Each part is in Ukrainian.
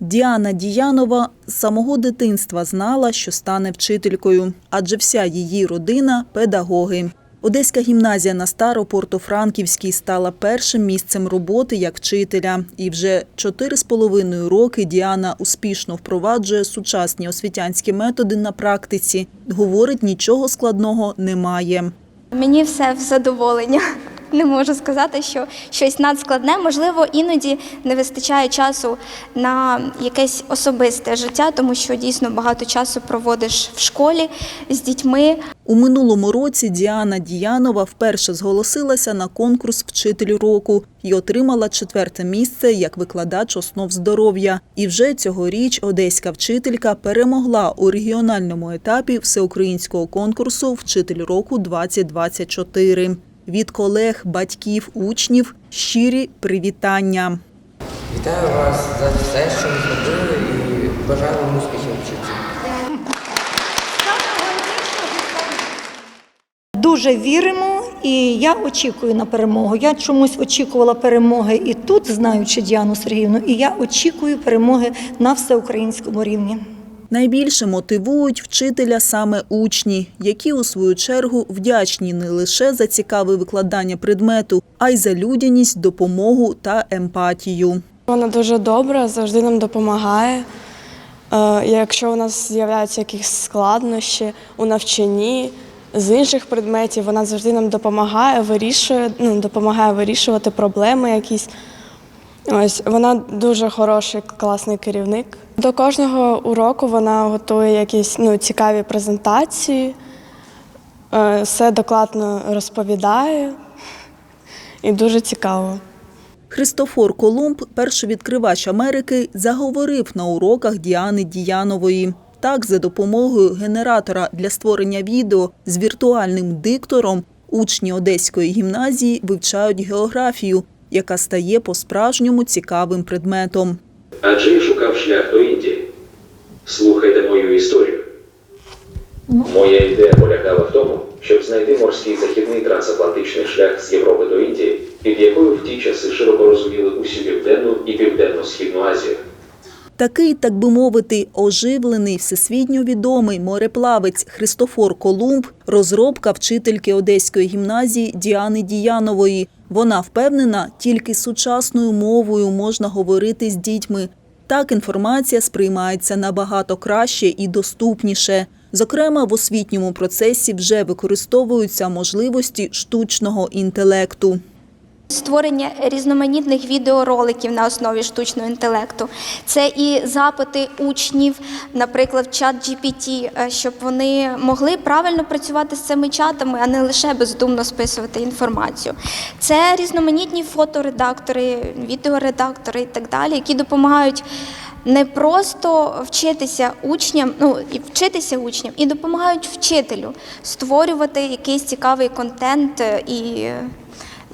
Діана Діянова з самого дитинства знала, що стане вчителькою, адже вся її родина педагоги. Одеська гімназія на Старопортофранківській стала першим місцем роботи як вчителя. І вже чотири з половиною роки Діана успішно впроваджує сучасні освітянські методи на практиці. Говорить, нічого складного немає. Мені все в задоволення. Не можу сказати, що щось надскладне. Можливо, іноді не вистачає часу на якесь особисте життя, тому що дійсно багато часу проводиш в школі з дітьми. У минулому році Діана Діянова вперше зголосилася на конкурс «Вчитель року» і отримала четверте місце як викладач основ здоров'я. І вже цьогоріч одеська вчителька перемогла у регіональному етапі всеукраїнського конкурсу «Вчитель року 2024». Від колег, батьків, учнів щирі привітання. Вітаю вас за все, що ви зробили, і бажаю вам успіхів в житті. Дуже віримо, і я очікую на перемогу. Я чомусь очікувала перемоги і тут, знаючи Діану Сергіївну, і я очікую перемоги на всеукраїнському рівні. Найбільше мотивують вчителя саме учні, які у свою чергу вдячні не лише за цікаве викладання предмету, а й за людяність, допомогу та емпатію. Вона дуже добра, завжди нам допомагає. Е, Якщо у нас з'являються якісь складнощі у навчанні з інших предметів, вона завжди нам допомагає, вирішує, ну, допомагає вирішувати проблеми якісь. Ось вона дуже хороший, класний керівник. До кожного уроку вона готує якісь ну, цікаві презентації, е, все докладно розповідає і дуже цікаво. Христофор Колумб, першовідкривач Америки, заговорив на уроках Діани Діянової. Так, за допомогою генератора для створення відео з віртуальним диктором учні Одеської гімназії вивчають географію, яка стає по-справжньому цікавим предметом. Адже я шукав шлях до Індії. Слухайте мою історію. Моя ідея полягала в тому, щоб знайти морський західний трансатлантичний шлях з Європи до Індії, під якою в ті часи широко розуміли усю південну і південно-східну Азію. Такий, так би мовити, оживлений, всесвітньо відомий мореплавець Христофор Колумб – розробка вчительки Одеської гімназії Діани Діянової. Вона впевнена, тільки сучасною мовою можна говорити з дітьми. Так інформація сприймається набагато краще і доступніше. Зокрема, в освітньому процесі вже використовуються можливості штучного інтелекту. Створення різноманітних відеороликів на основі штучного інтелекту. Це і запити учнів, наприклад, чат GPT, е, щоб вони могли правильно працювати з цими чатами, а не лише бездумно списувати інформацію. Це різноманітні фоторедактори, відеоредактори і так далі, які допомагають. Не просто вчитися учням, ну і вчитися учням, і допомагають вчителю створювати якийсь цікавий контент е, і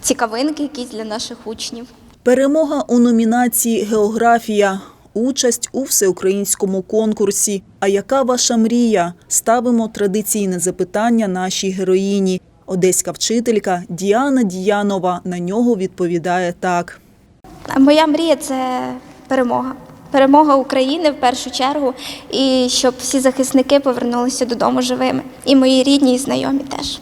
цікавинки якісь для наших учнів. Перемога у номінації Географія. Участь у всеукраїнському конкурсі. А яка ваша мрія? Ставимо традиційне запитання нашій героїні. Одеська вчителька Діана Діянова на нього відповідає так. Моя мрія це перемога. Перемога України в першу чергу, і щоб всі захисники повернулися додому живими. І мої рідні і знайомі теж.